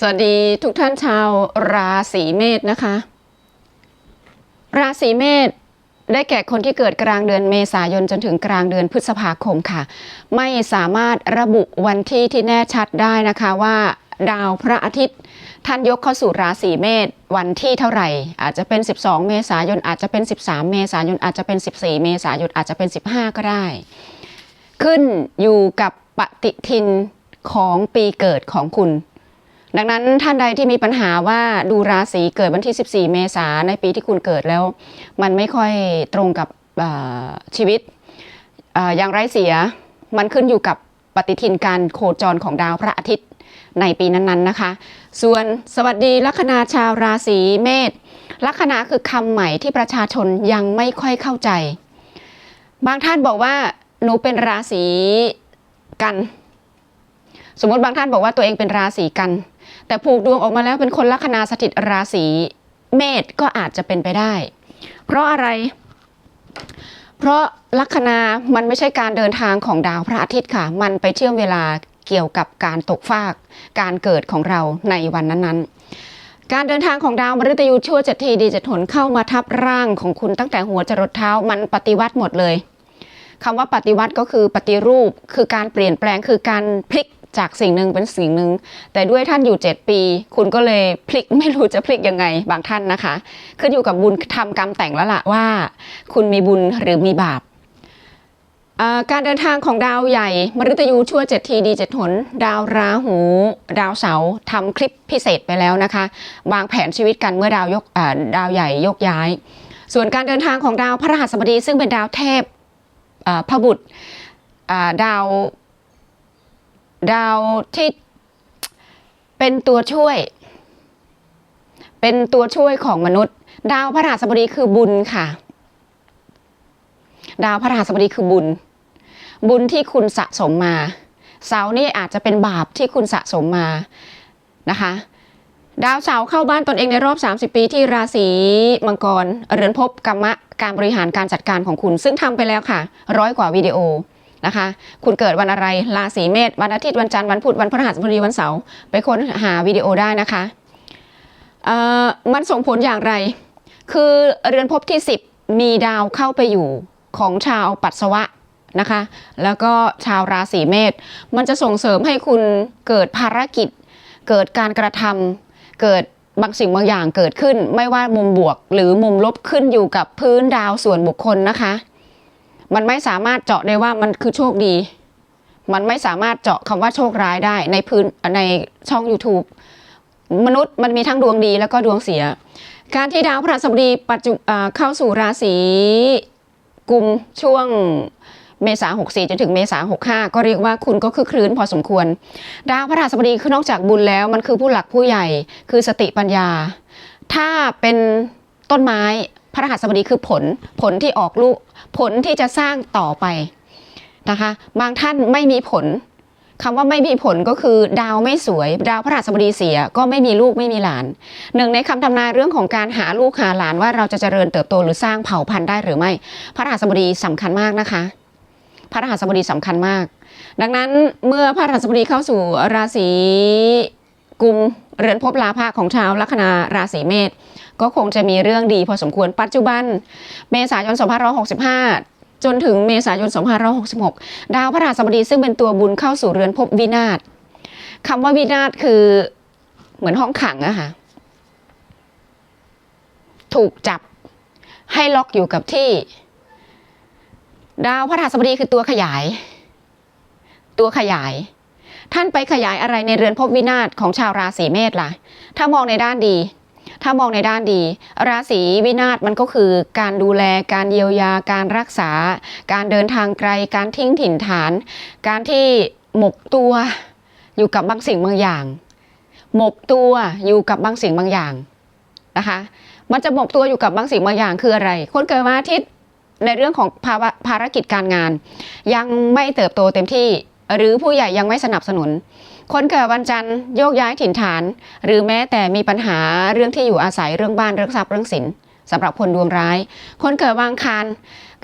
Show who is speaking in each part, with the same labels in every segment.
Speaker 1: สวัสดีทุกท่านชาวราศีเมษนะคะ ราศีเมษได้แก่คนที่เกิดกลางเดือนเมษายนจนถึงกลางเดือนพฤษภาคมค่ะ ไม่สามารถระบุวันที่ที่แน่ชัดได้นะคะว่าดาวพระอาทิตย์ท่านยกเข้าสู่ราศีเมษวันที่เท่าไหร่ อาจจะเป็น 12 เมษายนอาจจะเป็น 13 เมษายนอาจจะเป็น 14 เมษายนอาจจะเป็น 15 ก็ได้ ขึ้นอยู่กับปฏิทินของปีเกิดของคุณ ดังนั้นท่านใดที่มีปัญหาว่าดูราศีเกิดวันที่ 14 เมษาในปีที่คุณเกิดแล้ว มันไม่ค่อยตรงกับชีวิตอออย่างไรเสียมันขึ้นอยู่กับปฏิทินการโคจรของดาวพระอาทิตย์ในปีนั้นๆนะคะ ส่วนสวัสดีลัคนาชาวราศีเมษลัคนาคือคำใหม่ที่ประชาชนยังไม่ค่อยเข้าใจ บางท่านบอกว่าหนูเป็นราศีกัน สมมติบางท่านบอกว่าตัวเองเป็นราศีกัน แต่ผูกดวงออกมาแล้วเป็นคนลัคนาสถิตราศีเมษก็อาจจะเป็นไปได้ เพราะอะไร เพราะลัคนามันไม่ใช่การเดินทางของดาวพระอาทิตย์ค่ะ มันไปเชื่อมเวลาเกี่ยวกับการตกฟาก การเกิดของเราในวันนั้นๆการเดินทางของดาวมฤตยูชั่วเจ็ดทีดีเจ็ดหนเข้ามาทับร่างของคุณตั้งแต่หัวจรดเท้ามันปฏิวัติหมดเลยคำว่าปฏิวัติก็คือปฏิรูป คือการเปลี่ยนแปลงคือการพลิก จากสิ่งหนึ่งเป็นสิ่งหนึ่ง แต่ด้วยท่านอยู่ 7 ปี คุณก็เลยพลิกไม่รู้จะพลิกยังไงบางท่านนะคะ ขึ้นอยู่กับบุญทำกรรมแต่งแล้วล่ะว่า คุณมีบุญหรือมีบาปการเดินทางของดาวใหญ่ มฤตยูชั่วเจ็ดทีดีเจ็ดหน ดาวราหู ดาวเสาทำคลิปพิเศษไปแล้วนะคะ วางแผนชีวิตกันเมื่อดาวยกดาวใหญ่ยกย้าย ส่วนการเดินทางของดาวพระรหัสบดี ซึ่งเป็นดาวเทพพระบุตรดาว ดาวที่เป็นตัวช่วย เป็นตัวช่วยของมนุษย์ ดาวพระราชบดีคือบุญค่ะ ดาวพระราชบดีคือบุญ บุญที่คุณสะสมมา เสาร์นี่อาจจะเป็นบาปที่คุณสะสมมานะคะ ดาวเสาร์เข้าบ้านตนเองในรอบ 30 ปีที่ราศีมังกร เรือนภพกรรมะการบริหารการจัดการของคุณ ซึ่งทำไปแล้วค่ะ ร้อยกว่าวิดีโอ นะคะ คุณเกิดวันอะไร ราศีเมษ วันอาทิตย์ วันจันทร์ วันพุธ วันพฤหัสบดี วันเสาร์ ไปค้นหาวิดีโอได้นะคะ มันส่งผลอย่างไร คือเรือนภพที่ 10 มีดาวเข้าไปอยู่ของชาวปัสสาวะนะคะ แล้วก็ชาวราศีเมษ มันจะส่งเสริมให้คุณเกิดภารกิจ เกิดการกระทำเกิดบางสิ่งบางอย่างเกิดขึ้น ไม่ว่ามุมบวกหรือมุมลบขึ้นอยู่กับพื้นดาวส่วนบุคคลนะคะ มันไม่สามารถเจาะได้ว่ามันคือโชคดี มันไม่สามารถเจาะคำว่าโชคร้ายได้ในพื้นในช่อง YouTube มนุษย์มันมีทั้งดวงดีแล้วก็ดวงเสีย การที่ดาวพฤหัสบดีปัจจุเข้าสู่ราศีกุมช่วงเมษา64จนถึงเมษา65 ก็เรียกว่าคุณก็คือคลื่นพอสมควร ดาวพฤหัสบดีคือนอกจากบุญแล้ว มันคือผู้หลักผู้ใหญ่ คือสติปัญญา ถ้าเป็นต้นไม้พระรหัสบดีคือผลผลที่ออกลูก ผลที่จะสร้างต่อไปนะคะ บางท่านไม่มีผลคำว่าไม่มีผลก็คือ ดาวไม่สวย ดาวพระรหัสบดีเสียก็ไม่มีลูกไม่มีหลาน หนึ่งในคำทำนายเรื่องของการหาลูกหาหลานว่าเราจะเจริญเติบโตหรือสร้างเผ่าพันธุ์ได้หรือไม่ พระรหัสบดีสำคัญมากนะคะ พระรหัสบดีสำคัญมาก ดังนั้นเมื่อพระรหัสบดีเข้าสู่ราศี กุมเรือนภพลาภะของชาวลัคนาราศีเมษก็คงจะมีเรื่องดีพอสมควรปัจจุบัน เมษายน 2565 จนถึงเมษายน 2566 ดาวพระราชบดีซึ่งเป็นตัวบุญเข้าสู่เรือนภพวินาศคำว่าวินาศคือเหมือนห้องขังอะค่ะถูกจับให้ล็อกอยู่กับที่ ดาวพระราชบดีคือตัวขยาย ตัวขยาย ท่านไปขยายอะไรในเรือนภพวินาศของชาวราศีเมษล่ะ ถ้ามองในด้านดี ถ้ามองในด้านดี ราศีวินาศมันก็คือการดูแลการเยียวยาการรักษา การเดินทางไกล การทิ้งถิ่นฐาน การที่หมกตัวอยู่กับบางสิ่งบางอย่าง หมกตัวอยู่กับบางสิ่งบางอย่างนะคะ มันจะหมกตัวอยู่กับบางสิ่งบางอย่างคืออะไร คนเกิดวันอาทิตย์ในเรื่องของภาวะภารกิจการงาน ยังไม่เติบโตเต็มที่ หรือผู้ใหญ่ยังไม่สนับสนุน คนเกิดวันจันทร์โยกย้ายถิ่นฐาน หรือแม้แต่มีปัญหาเรื่องที่อยู่อาศัยเรื่องบ้านเรื่องทรัพย์เรื่องสินสำหรับคนดวงร้าย คนเกิดวันอังคาร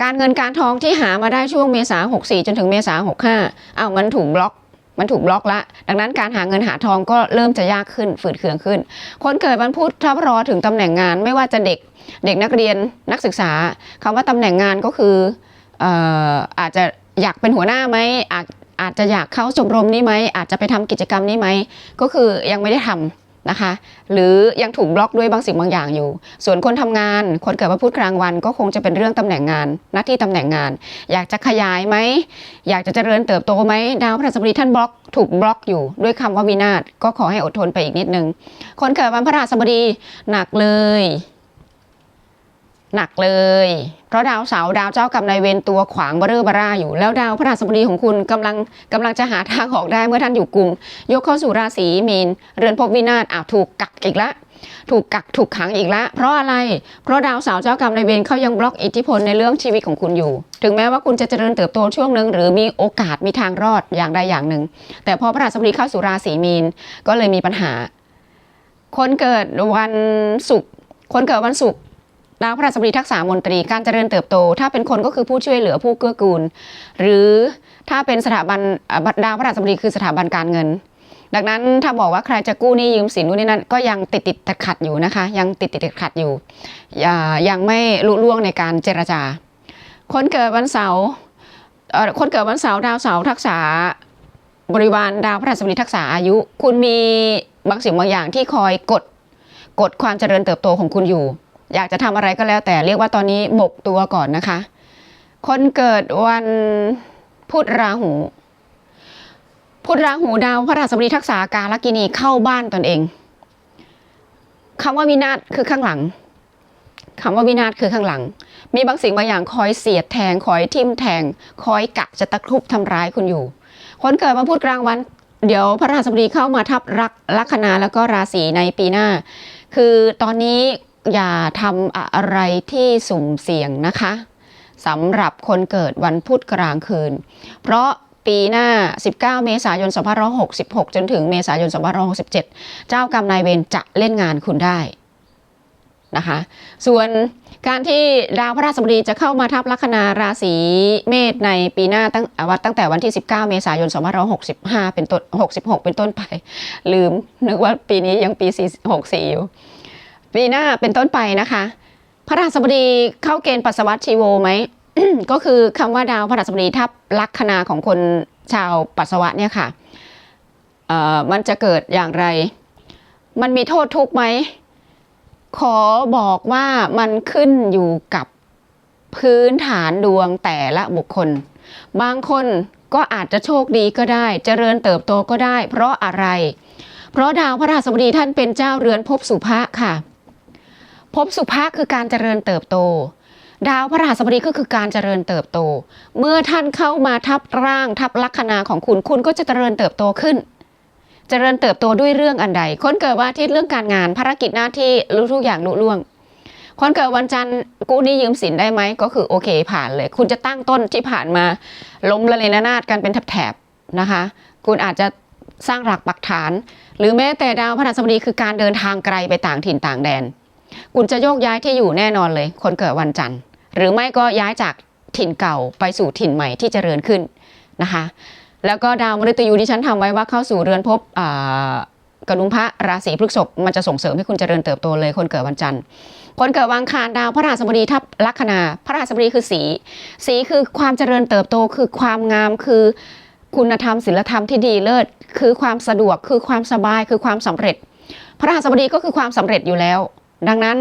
Speaker 1: การเงินการทองที่หามาได้ช่วงเมษา64 จนถึงเมษา65เอามันถูกบล็อกมันถูกบล็อกละ ดังนั้นการหาเงินหาทองก็เริ่มจะยากขึ้นฝืดเคืองขึ้น คนเกิดวันพุธถ้ารอถึงตำแหน่งงาน ไม่ว่าจะเด็กเด็กนักเรียนนักศึกษาคำว่าตำแหน่งงานก็คืออออาจจะอยากเป็นหัวหน้าไหมอาจ อาจจะอยากเข้าชมรมนี้ไหมอาจจะไปทำกิจกรรมนี้ไหมก็คือยังไม่ได้ทำนะคะ หรือยังถูกบล็อกด้วยบางสิ่งบางอย่างอยู่ ส่วนคนทำงานคนเกิดวันพุธกลางวันก็คงจะเป็นเรื่องตำแหน่งงานหน้าที่ตำแหน่งงาน อยากจะขยายไหมอยากจะเจริญเติบโตไหมดาวพฤหัสบดีท่านบล็อกถูกบล็อกอยู่ด้วยคำว่าวินาศก็ขอให้อดทนไปอีกนิดนึงคนเกิดวันพฤหัสบดีหนักเลย หนักเลย เพราะดาวเสาร์ดาวเจ้ากรรมนายเวรตัวขวางเบอร์เร่อบาร่าอยู่ แล้วดาวพฤหัสบดีของคุณกำลังกำลังจะหาทางออกได้เมื่อท่านอยู่กลุ่ม ยกเข้าสู่ราศีมีน เรือนภพวินาศอาวถูกกักอีกละถูกกักถูกขังอีกละ เพราะอะไร เพราะดาวเสาร์เจ้ากรรมนายเวรเขายังบล็อกอิทธิพลในเรื่องชีวิตของคุณอยู่ ถึงแม้ว่าคุณจะเจริญเติบโตช่วงหนึ่งหรือมีโอกาสมีทางรอดอย่างใดอย่างหนึ่ง แต่พอพระราชบดีเข้าสู่ราศีมีนก็เลยมีปัญหา คนเกิดวันศุกร์คนเกิดวันศุกร์ ดาวพระราชบดีทักษะมนตรีการเจริญเติบโต ถ้าเป็นคนก็คือผู้ช่วยเหลือผู้เกื้อกูล หรือถ้าเป็นสถาบันดาวพระราชบดีคือสถาบันการเงิน ดังนั้นถ้าบอกว่าใครจะกู้หนี้ยืมสินนู่นนี่นั่นก็ยังติดติดขัดขัดอยู่นะคะ ยังติดติดขัดขัดอยู่อย่ายังไม่ลุล่วงในการเจรจา คนเกิดวันเสาร์คนเกิดวันเสาร์ดาวเสาร์ทักษะบริวารดาวพระราชบดีทักษะอายุ คุณมีบางสิ่งบางอย่างที่คอยกดกดความเจริญเติบโตของคุณอยู่ อยากจะทำอะไรก็แล้วแต่เรียกว่าตอนนี้หมกตัวก่อนนะคะ คนเกิดวันพุธราหูพุธราหูดาวพระราชบดีทักษะกาลกินีเข้าบ้านตนเองคำว่าวินาศคือข้างหลังคำว่าวินาศคือข้างหลัง มีบางสิ่งบางอย่างคอยเสียดแทงคอยทิ่มแทง คอยกะจะตะครุบทำร้ายคุณอยู่ คนเกิดมาพูดกลางวัน เดี๋ยวพระราชบดีเข้ามาทับรักลัคนาแล้วก็ราศีในปีหน้า คือตอนนี้ อย่าทำอะไรที่สุ่มเสี่ยงนะคะสำหรับคนเกิดวันพุธกลางคืน เพราะปีหน้า 19 เมษายน 2566 จนถึงเมษายน 2567 เจ้ากรรมนายเวรจะเล่นงานคุณได้นะคะ ส่วนการที่ดาวพระราชบดีจะเข้ามาทับลัคนาราศีเมษในปีหน้าตั้งวันตั้งแต่วันที่ 19 เมษายน 2565 เป็นต้น 66 เป็นต้นไป ลืมนึกว่าปีนี้ยังปี64 อยู่ ปีหน้าเป็นต้นไปนะคะ พระราชบดีเข้าเกณฑ์ปัสสาวะชีโวไหม ก็คือคำว่าดาวพระราชบดีทับลัคนาของคนชาวปัสสาวะเนี่ยค่ะมันจะเกิดอย่างไร มันมีโทษทุกข์ไหม ขอบอกว่ามันขึ้นอยู่กับพื้นฐานดวงแต่ละบุคคล บางคนก็อาจจะโชคดีก็ได้ เจริญเติบโตก็ได้ เพราะอะไร เพราะดาวพระราชบดีท่านเป็นเจ้าเรือนภพสุภะค่ะ ภพสุภะคือการเจริญเติบโต ดาวพระราชบดีก็คือการเจริญเติบโต เมื่อท่านเข้ามาทับร่างทับลัคนาของคุณคุณก็จะเจริญเติบโตขึ้น เจริญเติบโตด้วยเรื่องอันใด คนเกิดวันอาทิตย์เรื่องการงานภารกิจหน้าที่รู้ทุกอย่างลุล่วงคนเกิดวันจันทร์กู้นี้ยืมสินได้ไหมก็คือโอเคผ่านเลย คุณจะตั้งต้นที่ผ่านมาล้มละเลนานาดกันเป็นแถบๆนะคะ คุณอาจจะสร้างหลักปักฐาน หรือแม้แต่ดาวพระราชบดีคือการเดินทางไกลไปต่างถิ่นต่างแดน คุณจะโยกย้ายที่อยู่แน่นอนเลย คนเกิดวันจันทร์ หรือไม่ก็ย้ายจากถิ่นเก่าไปสู่ถิ่นใหม่ที่เจริญขึ้นนะคะ แล้วก็ดาวมฤตยูที่ฉันทำไว้ว่าเข้าสู่เรือนภพกระดุมพระราศีพฤษภมันจะส่งเสริมให้คุณเจริญเติบโตเลย คนเกิดวันจันทร์ คนเกิดวันอังคารดาวพระราชบดีทับลัคนาพระราชบดีคือสี สีคือความเจริญเติบโตคือความงามคือคุณธรรมศีลธรรมที่ดีเลิศคือความสะดวกคือความสบายคือความสำเร็จ พระราชบดีก็คือความสำเร็จอยู่แล้ว ดังนั้น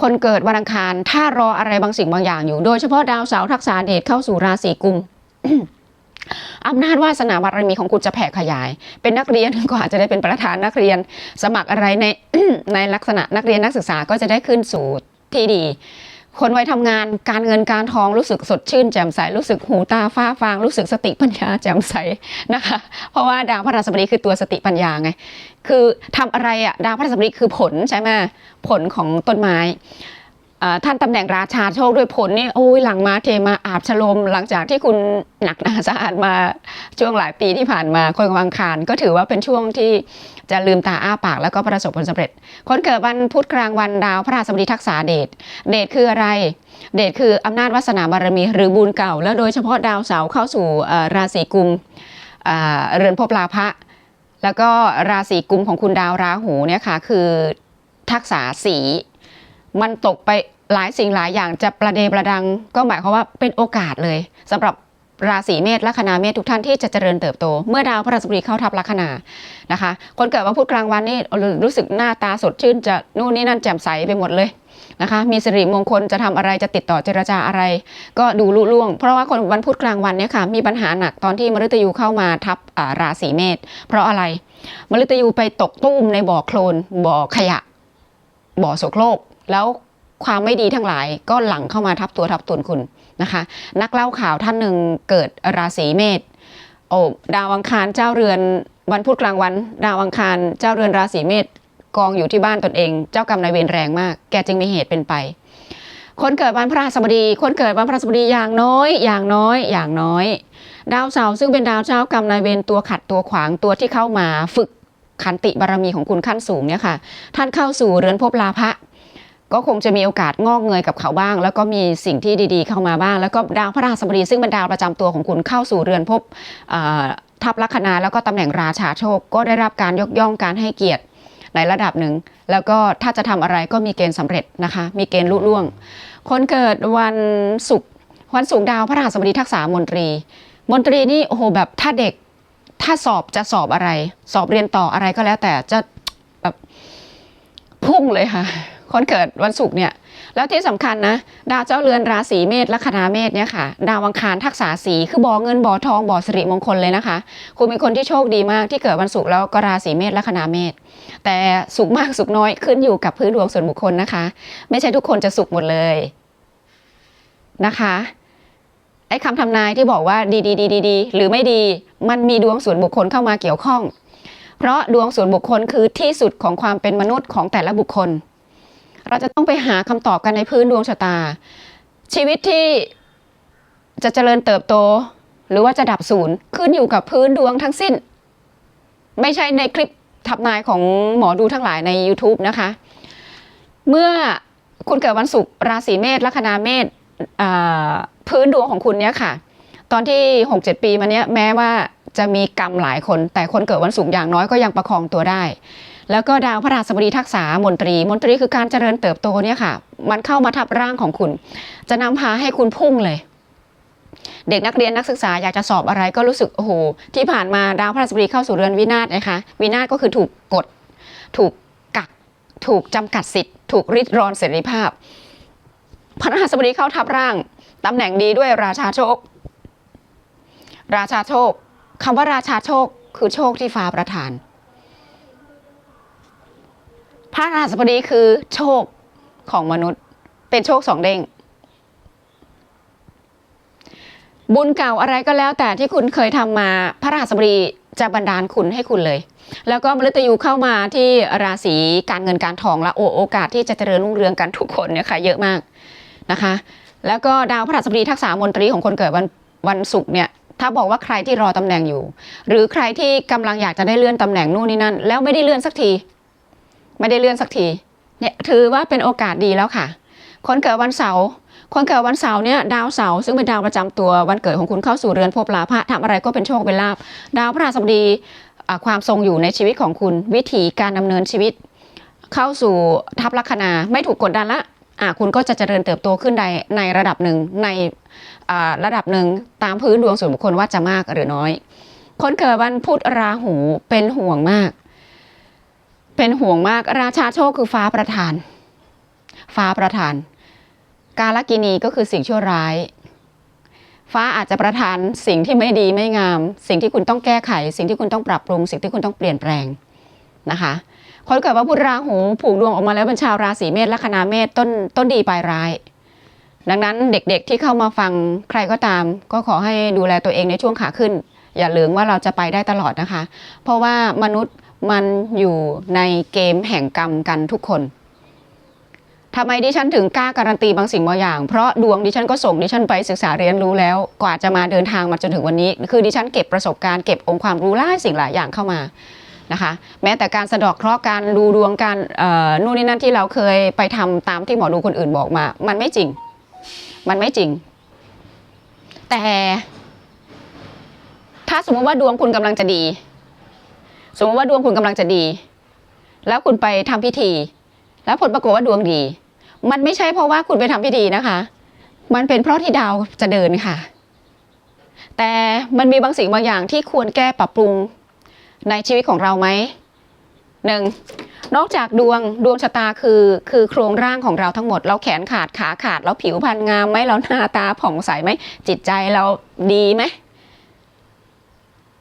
Speaker 1: คนเกิดวันอังคารถ้ารออะไรบางสิ่งบางอย่างอยู่ โดยเฉพาะดาวเสาร์ทักษะเดชเข้าสู่ราศีกุมอำนาจวาสนาบารมีของคุณจะแผ่ขยาย เป็นนักเรียนก็อาจจะได้เป็นประธานนักเรียน สมัครอะไรในในลักษณะนักเรียนนักศึกษาก็จะได้ขึ้นสู่ที่ดี คนวัยทำงานการเงินการทองรู้สึกสดชื่นแจ่มใสรู้สึกหูตาฟ้าฟางรู้สึกสติปัญญาแจ่มใสนะคะ เพราะว่าดาวพระราชบดีคือตัวสติปัญญาไง คือทำอะไรอะดาวพระราชบดีคือผลใช่ไหมผลของต้นไม้ท่านตำแหน่งราชาโชคด้วยผลนี่โอ้ยหลังมาเทมาอาบฉลมหลังจากที่คุณหนักหนาสาหัสมาช่วงหลายปีที่ผ่านมาคนวังคารก็ถือว่าเป็นช่วงที่จะลืมตาอ้าปากแล้วก็ประสบผลสำเร็จ คนเกิดวันพุธกลางวันดาวพระราชบดีทักษะเดชเดชคืออะไร เดชคืออำนาจวาสนาบารมีหรือบุญเก่า แล้วโดยเฉพาะดาวเสาร์เข้าสู่ราศีกุมเรือนภพลาภะ แล้วก็ราศีกุมของคุณดาวราหูเนี่ยค่ะคือทักษะสี มันตกไปหลายสิ่งหลายอย่างจะประเดประดังก็หมายความว่าเป็นโอกาสเลยสำหรับ ราศีเมษลัคนาเมษทุกท่านที่จะเจริญเติบโต เมื่อดาวพระราชบดีเข้าทับลัคนานะคะ คนเกิดวันพุธกลางวันนี่รู้สึกหน้าตาสดชื่นจะนู่นนี่นั่นแจ่มใสไปหมดเลยนะคะ มีสิริมงคลจะทำอะไรจะติดต่อเจรจาอะไร ก็ดูลุล่วง เพราะว่าคนวันพุธกลางวันเนี่ยค่ะมีปัญหาหนักตอนที่มฤตยูเข้ามาทับราศีเมษเพราะอะไรมฤตยูไปตกตุ้มในบ่อโคลนบ่อขยะ บ่อโสโครกแล้วความไม่ดีทั้งหลายก็หลั่งเข้ามาทับตัวทับตนคุณ นะคะ นักเล่าข่าวท่านหนึ่งเกิดราศีเมษโอ้ดาวอังคารเจ้าเรือนวันพุธกลางวัน ดาวอังคารเจ้าเรือนราศีเมษกองอยู่ที่บ้านตนเอง เจ้ากรรมนายเวรแรงมาก แกจึงมีเหตุเป็นไป คนเกิดวันพระราชบดี คนเกิดวันพระราชบดีอย่างน้อย อย่างน้อย อย่างน้อย ดาวเสาร์ซึ่งเป็นดาวเจ้ากรรมนายเวรตัวขัดตัวขวางตัวที่เข้ามาฝึกขันติบารมีของคุณขั้นสูงเนี่ยค่ะ ท่านเข้าสู่เรือนภพลาภะ ก็คงจะมีโอกาสงอกเงยกับเขาบ้าง แล้วก็มีสิ่งที่ดีๆ เข้ามาบ้าง แล้วก็ดาวพระราชบดีซึ่งเป็นดาวประจำตัวของคุณเข้าสู่เรือนภพอ่าทับลัคนาแล้วก็ตำแหน่งราชาโชค ก็ได้รับการยกย่องการให้เกียรติในระดับหนึ่ง แล้วก็ถ้าจะทำอะไรก็มีเกณฑ์สำเร็จนะคะ มีเกณฑ์ลุล่วง คนเกิดวันศุกร์วันศุกร์ดาวพระราชบดีทักษามนตรี มนตรีนี่โอ้โหแบบถ้าเด็กถ้าสอบจะสอบอะไร สอบเรียนต่ออะไรก็แล้วแต่จะแบบพุ่งเลยค่ะ คนเกิดวันศุกร์เนี่ย แล้วที่สำคัญนะ ดาวเจ้าเรือนราศีเมษลัคนาเมษเนี่ยค่ะ ดาวอังคารทักษะสีคือบ่อเงินบ่อทองบ่อสิริมงคลเลยนะคะ คุณเป็นคนที่โชคดีมากที่เกิดวันศุกร์แล้วก็ราศีเมษลัคนาเมษแต่สุขมากสุขน้อยขึ้นอยู่กับพื้นดวงส่วนบุคคลนะคะ ไม่ใช่ทุกคนจะสุขหมดเลยนะคะไอ้คำทำนายที่บอกว่าดีดีดีดีดีหรือไม่ดีมันมีดวงส่วนบุคคลเข้ามาเกี่ยวข้อง เพราะดวงส่วนบุคคลคือที่สุดของความเป็นมนุษย์ของแต่ละบุคคล เราจะต้องไปหาคำตอบกันในพื้นดวงชะตา ชีวิตที่จะเจริญเติบโต หรือว่าจะดับศูนย์ขึ้นอยู่กับพื้นดวงทั้งสิ้น ไม่ใช่ในคลิปทับนายของหมอดูทั้งหลายใน YouTube นะคะ เมื่อคุณเกิดวันศุกร์ราศีเมษลัคนาเมษพื้นดวงของคุณเนี่ยค่ะ ตอนที่ 6-7 ปีมาเนี้ยแม้ว่าจะมีกรรมหลายคน แต่คนเกิดวันศุกร์อย่างน้อยก็ยังประคองตัวได้ แล้วก็ดาวพระราชบดีทักษามนตรี มนตรีคือการเจริญเติบโตเนี่ยค่ะ มันเข้ามาทับร่างของคุณ จะนำพาให้คุณพุ่งเลย เด็กนักเรียนนักศึกษาอยากจะสอบอะไรก็รู้สึกโอ้โหที่ผ่านมาดาวพระราชบดีเข้าสู่เรือนวินาศนะคะวินาศก็คือถูกกด ถูกกัก ถูกจำกัดสิทธิ์ ถูกริดรอนเสรีภาพ พระราชบดีเข้าทับร่างตำแหน่งดีด้วยราชาโชค ราชาโชคคำว่าราชาโชคคือโชคที่ฟ้าประทาน พระราชบดีคือโชคของมนุษย์ เป็นโชคสองเด้ง บุญเก่าอะไรก็แล้วแต่ที่คุณเคยทำมาพระราชบดีจะบันดาลคุณให้คุณเลย แล้วก็มฤตยูเข้ามาที่ราศีการเงินการทองและโอโอกาสที่จะเจริญรุ่งเรืองกันทุกคนเนี่ยค่ะเยอะมากนะคะ แล้วก็ดาวพระราชบดีทักษามนตรีของคนเกิดวันวันศุกร์เนี่ยถ้าบอกว่าใครที่รอตำแหน่งอยู่ หรือใครที่กำลังอยากจะได้เลื่อนตำแหน่งนู่นนี่นั่น แล้วไม่ได้เลื่อนสักที ไม่ได้เลื่อนสักทีเนี่ยถือว่าเป็นโอกาสดีแล้วค่ะ คนเกิดวันเสาร์คนเกิดวันเสาร์เนี่ยดาวเสาร์ซึ่งเป็นดาวประจำตัววันเกิดของคุณเข้าสู่เรือนภพลาภะทำอะไรก็เป็นโชคเป็นลาภดาวพระราชบดีความทรงอยู่ในชีวิตของคุณวิธีการดำเนินชีวิต เข้าสู่ทับลัคนาไม่ถูกกดดันละอะคุณก็จะเจริญเติบโตขึ้นในในระดับหนึ่งในระดับหนึ่งตามพื้นดวงส่วนบุคคลว่าจะมากหรือน้อย คนเกิดวันพุธราหูเป็นห่วงมาก เป็นห่วงมากราชาโชคคือฟ้าประทาน ฟ้าประทาน กาลกินีก็คือสิ่งชั่วร้าย ฟ้าอาจจะประทานสิ่งที่ไม่ดีไม่งาม สิ่งที่คุณต้องแก้ไข สิ่งที่คุณต้องปรับปรุง สิ่งที่คุณต้องเปลี่ยนแปลงนะคะคนเกิดว่าพุธราหูผูกดวงออกมาแล้วเป็นชาวราศีเมษลัคนาเมษต้นต้นดีปลายร้าย ดังนั้นเด็กๆที่เข้ามาฟังใครก็ตาม ก็ขอให้ดูแลตัวเองในช่วงขาขึ้น อย่าลืมว่าเราจะไปได้ตลอดนะคะ เพราะว่ามนุษย์ มันอยู่ในเกมแห่งกรรมกันทุกคนทำไมดิฉันถึงกล้าการันตีบางสิ่งบางอย่าง เพราะดวงดิฉันก็ส่งดิฉันไปศึกษาเรียนรู้แล้ว กว่าจะมาเดินทางมาจนถึงวันนี้ คือดิฉันเก็บประสบการณ์เก็บองค์ความรู้หลายสิ่งหลายอย่างเข้ามานะคะแม้แต่การสะดอกเคราะห์การดูดวงการนู่นนี่นั่นที่เราเคยไปทำตามที่หมอดูคนอื่นบอกมา มันไม่จริง มันไม่จริง แต่ ถ้าสมมติว่าดวงคุณกำลังจะดี สมมติว่าดวงคุณกำลังจะดี แล้วคุณไปทำพิธี แล้วผลปรากฏว่าดวงดี มันไม่ใช่เพราะว่าคุณไปทำพิธีนะคะ มันเป็นเพราะที่ดาวจะเดินค่ะ แต่มันมีบางสิ่งบางอย่างที่ควรแก้ปรับปรุงในชีวิตของเราไหมหนึ่งนอกจากดวงดวงชะตาคือคือโครงร่างของเราทั้งหมด เราแขนขาดขาขาด เราผิวพรรณงามไหมเราหน้าตาผ่องใสไหมจิตใจเราดีไหม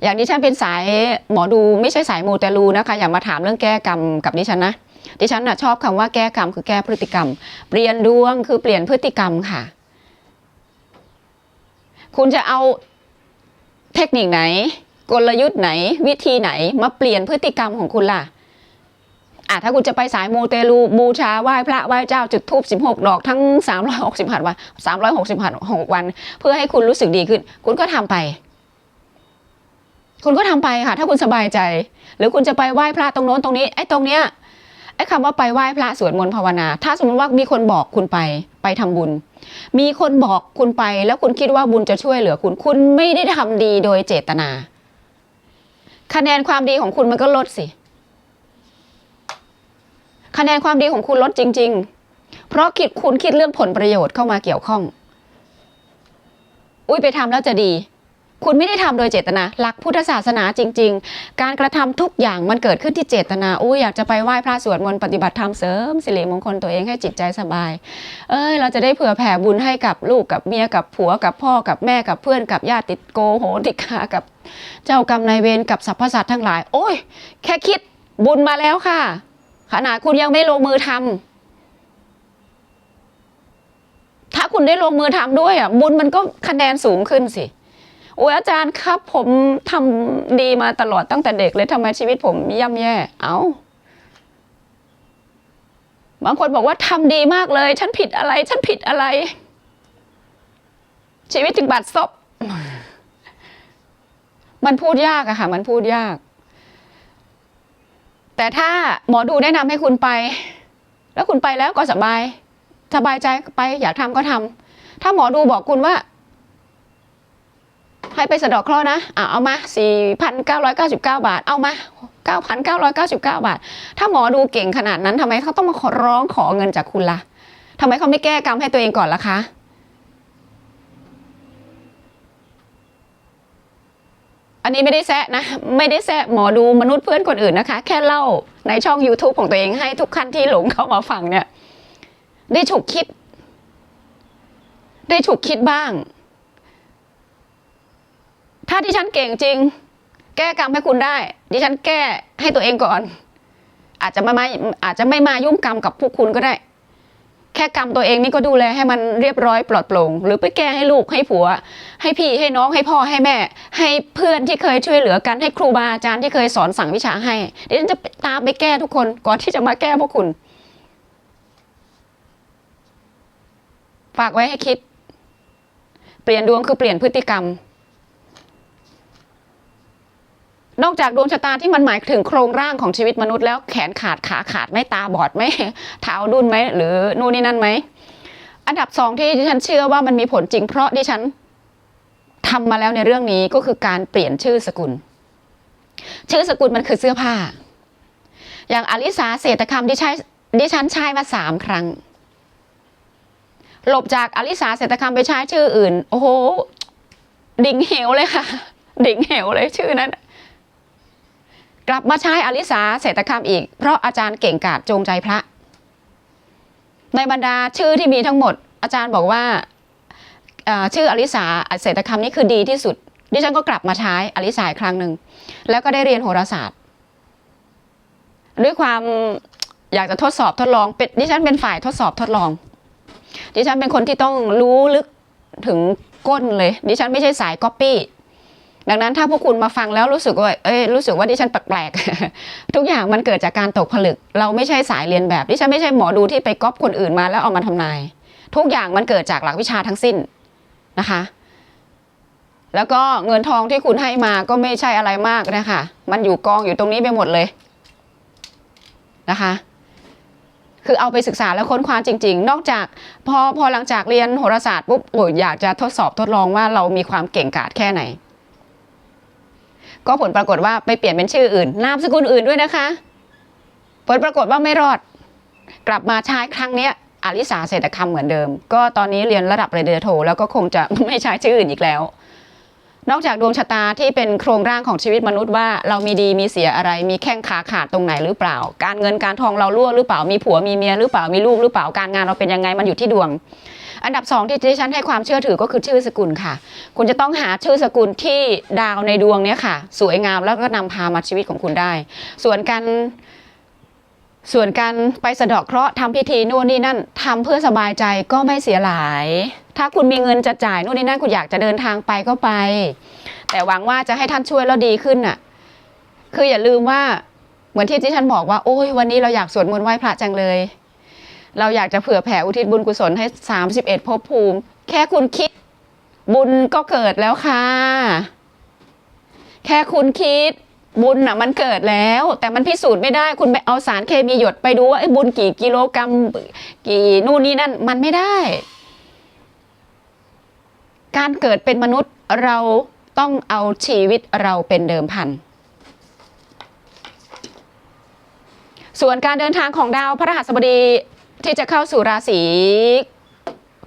Speaker 1: อย่างดิฉันเป็นสายหมอดูไม่ใช่สายมูเตลูนะคะ อย่ามาถามเรื่องแก้กรรมกับดิฉันนะดิฉันน่ะชอบคำว่าแก้กรรมคือแก้พฤติกรรม เปลี่ยนดวงคือเปลี่ยนพฤติกรรมค่ะ คุณจะเอาเทคนิคไหน กลยุทธ์ไหน วิธีไหนมาเปลี่ยนพฤติกรรมของคุณล่ะอะถ้าคุณจะไปสายมูเตลูบูชาไหว้พระไหว้เจ้าจุดธูป16 ดอกทั้ง 360หัดวัน360หัด6วัน เพื่อให้คุณรู้สึกดีขึ้น คุณก็ทำไป คุณก็ทำไปค่ะ ถ้าคุณสบายใจ หรือคุณจะไปไหว้พระตรงโน้นตรงนี้ไอ้ตรงเนี้ยไอ้คำว่าไปไหว้พระสวดมนต์ภาวนา ถ้าสมมติว่ามีคนบอกคุณไปไปทำบุญ มีคนบอกคุณไปแล้วคุณคิดว่าบุญจะช่วยเหลือคุณ คุณไม่ได้ทำดีโดยเจตนา คะแนนความดีของคุณมันก็ลดสิ คะแนนความดีของคุณลดจริง ๆ เพราะคิดคุณคิดเรื่องผลประโยชน์เข้ามาเกี่ยวข้อง อุ้ยไปทำแล้วจะดี คุณไม่ได้ทำโดยเจตนา หลักพุทธศาสนาจริง ๆ การกระทำทุกอย่างมันเกิดขึ้นที่เจตนาอุ้ยอยากจะไปไหว้พระสวดมนต์ปฏิบัติธรรมเสริมสิริมงคลตัวเองให้จิตใจสบาย เอ้ยเราจะได้เผื่อแผ่บุญให้กับลูกกับเมียกับผัวกับพ่อกับแม่กับเพื่อนกับญาติโกโหติกากับเจ้ากรรมนายเวรกับสรรพสัตว์ทั้งหลาย โอ้ย แค่คิดบุญมาแล้วค่ะ ขนาดคุณยังไม่ลงมือทำถ้าคุณได้ลงมือทำด้วยอะบุญมันก็คะแนนสูงขึ้นสิ โอ้ยอาจารย์ครับ ผมทำดีมาตลอดตั้งแต่เด็กเลยทำไมชีวิตผมย่ำแย่ เอาบางคนบอกว่าทำดีมากเลย ฉันผิดอะไร ฉันผิดอะไร ชีวิตถึงบาดซบมันพูดยากอะค่ะ มันพูดยาก แต่ถ้าหมอดูแนะนำให้คุณไป แล้วคุณไปแล้วก็สบาย สบายใจไปอยากทำก็ทำถ้าหมอดูบอกคุณว่า ให้ไปสะดอกเคราะห์นะอะเอามา 4,999 บาท เอามา 9,999 บาท ถ้าหมอดูเก่งขนาดนั้นทำไมเขาต้องมาขอร้องขอเงินจากคุณล่ะทำไมเขาไม่แก้กรรมให้ตัวเองก่อนล่ะคะอันนี้ไม่ได้แซะนะไม่ได้แซะหมอดูมนุษย์เพื่อนคนอื่นนะคะ แค่เล่าในช่อง YouTube ของตัวเองให้ทุกขั้นที่หลงเข้ามาฟังเนี่ย ได้ฉุกคิด ได้ฉุกคิดบ้าง ถ้าดิฉันเก่งจริง แก้กรรมให้คุณได้ ดิฉันแก้ให้ตัวเองก่อน อาจจะไม่มาอาจจะไม่มายุ่งกรรมกับพวกคุณก็ได้ แค่กรรมตัวเองนี่ก็ดูแลให้มันเรียบร้อยปลอดโปร่งหรือไปแก้ให้ลูกให้ผัว ให้พี่ให้น้องให้พ่อให้แม่ ให้เพื่อนที่เคยช่วยเหลือกันให้ครูบาอาจารย์ที่เคยสอนสั่งวิชาให้ดิฉันจะตามไปแก้ทุกคนก่อนที่จะมาแก้พวกคุณฝากไว้ให้คิด เปลี่ยนดวงคือเปลี่ยนพฤติกรรม นอกจากดวงชะตาที่มันหมายถึงโครงร่างของชีวิตมนุษย์แล้วแขนขาดขาขาดไม่ตาบอดไหมเท้าดุนไหมหรือนู่นนี่นั่นไหมอันดับสองที่ดิฉันเชื่อว่ามันมีผลจริงเพราะดิฉันทำมาแล้วในเรื่องนี้ก็คือการเปลี่ยนชื่อสกุล ชื่อสกุลมันคือเสื้อผ้า อย่างอลิสาเศรษฐคำที่ใช้ดิฉันใช้มาสามครั้ง หลบจากอลิสาเศรษฐคำไปใช้ชื่ออื่น โอ้โห ดิ่งเหวเลยค่ะ ดิ่งเหวเลยชื่อนั้น กลับมาใช้อลิสาเศรษฐคำอีก เพราะอาจารย์เก่งกาจจงใจพระ ในบรรดาชื่อที่มีทั้งหมด อาจารย์บอกว่าชื่ออลิสาเศรษฐคำนี่คือดีที่สุด ดิฉันก็กลับมาใช้อลิสาอีกครั้งหนึ่ง แล้วก็ได้เรียนโหราศาสตร์ ด้วยความอยากจะทดสอบทดลองเป็นดิฉันเป็นฝ่ายทดสอบทดลอง ดิฉันเป็นคนที่ต้องรู้ลึกถึงก้นเลย ดิฉันไม่ใช่สายก๊อปปี้ ดังนั้นถ้าพวกคุณมาฟังแล้วรู้สึกว่า เอ้ย รู้สึกว่าดิฉันแปลกๆ ทุกอย่างมันเกิดจากการตกผลึก เราไม่ใช่สายเรียนแบบ ดิฉันไม่ใช่หมอดูที่ไปก๊อปคนอื่นมาแล้วเอามาทำนาย ทุกอย่างมันเกิดจากหลักวิชาทั้งสิ้นนะคะ แล้วก็เงินทองที่คุณให้มาก็ไม่ใช่อะไรมากนะคะ มันอยู่กองอยู่ตรงนี้ไปหมดเลยนะคะ คือเอาไปศึกษาแล้วค้นคว้าจริง ๆ นอกจากพอพอหลังจากเรียนโหราศาสตร์ปุ๊บโอ้ยอยากจะทดสอบทดลองว่าเรามีความเก่งกาจแค่ไหน ก็ผลปรากฏว่าไปเปลี่ยนเป็นชื่ออื่น นามสกุลอื่นด้วยนะคะ ผลปรากฏว่าไม่รอด กลับมาใช้ครั้งเนี้ยอลิสาเศรษฐคำเหมือนเดิม ก็ตอนนี้เรียนระดับเรเดโท แล้วก็คงจะไม่ใช้ชื่ออื่นอีกแล้ว นอกจากดวงชะตาที่เป็นโครงร่างของชีวิตมนุษย์ว่า เรามีดีมีเสียอะไร มีแข้งขาขาดตรงไหนหรือเปล่า การเงินการทองเรารั่วหรือเปล่า มีผัวมีเมียหรือเปล่า มีลูกหรือเปล่า การงานเราเป็นยังไง มันอยู่ที่ดวง อันดับสองที่ดิฉันให้ความเชื่อถือก็คือชื่อสกุลค่ะ คุณจะต้องหาชื่อสกุลที่ดาวในดวงเนี้ยค่ะ สวยงามแล้วก็นำพามาชีวิตของคุณได้ ส่วนการส่วนการไปสะเดาะเคราะห์ทำพิธีนู่นนี่นั่นทำเพื่อสบายใจก็ไม่เสียหลาย ถ้าคุณมีเงินจะจ่ายนู่นนี่นั่นคุณอยากจะเดินทางไปก็ไป แต่หวังว่าจะให้ท่านช่วยแล้วดีขึ้นน่ะ คืออย่าลืมว่าเหมือนที่ที่ฉันบอกว่าโอ้ยวันนี้เราอยากสวดมนต์ไหว้พระจังเลย เราอยากจะเผื่อแผ่อุทิศบุญกุศลให้ 31ภพภูมิ แค่คุณคิดบุญก็เกิดแล้วค่ะ แค่คุณคิดบุญน่ะมันเกิดแล้ว แต่มันพิสูจน์ไม่ได้คุณไปเอาสารเคมีหยดไปดูว่าไอ้บุญกี่กิโลกรัมกี่นู่นนี่นั่นมันไม่ได้ การเกิดเป็นมนุษย์เราต้องเอาชีวิตเราเป็นเดิมพัน ส่วนการเดินทางของดาวพระรหัสบดี ที่จะเข้าสู่ราศี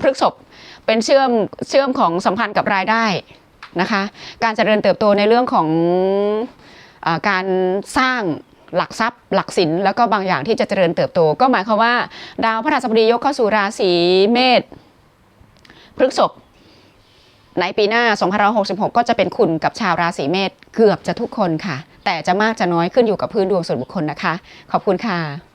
Speaker 1: พฤษภเป็นเชื่อมเชื่อมของสัมพันธ์กับรายได้นะคะ การเจริญเติบโตในเรื่องของอการสร้างหลักทรัพย์ หลักสินแล้วก็บางอย่างที่จะเจริญเติบโต ก็หมายความว่า ดาวพระรหัสบดียกเข้าสู่ราศีเมษพฤษภในปีหน้า 2566 ก็จะเป็นคุณกับชาวราศีเมษเกือบจะทุกคนค่ะ แต่จะมากจะน้อยขึ้นอยู่กับพื้นดวงส่วนบุคคลนะคะ ขอบคุณค่ะ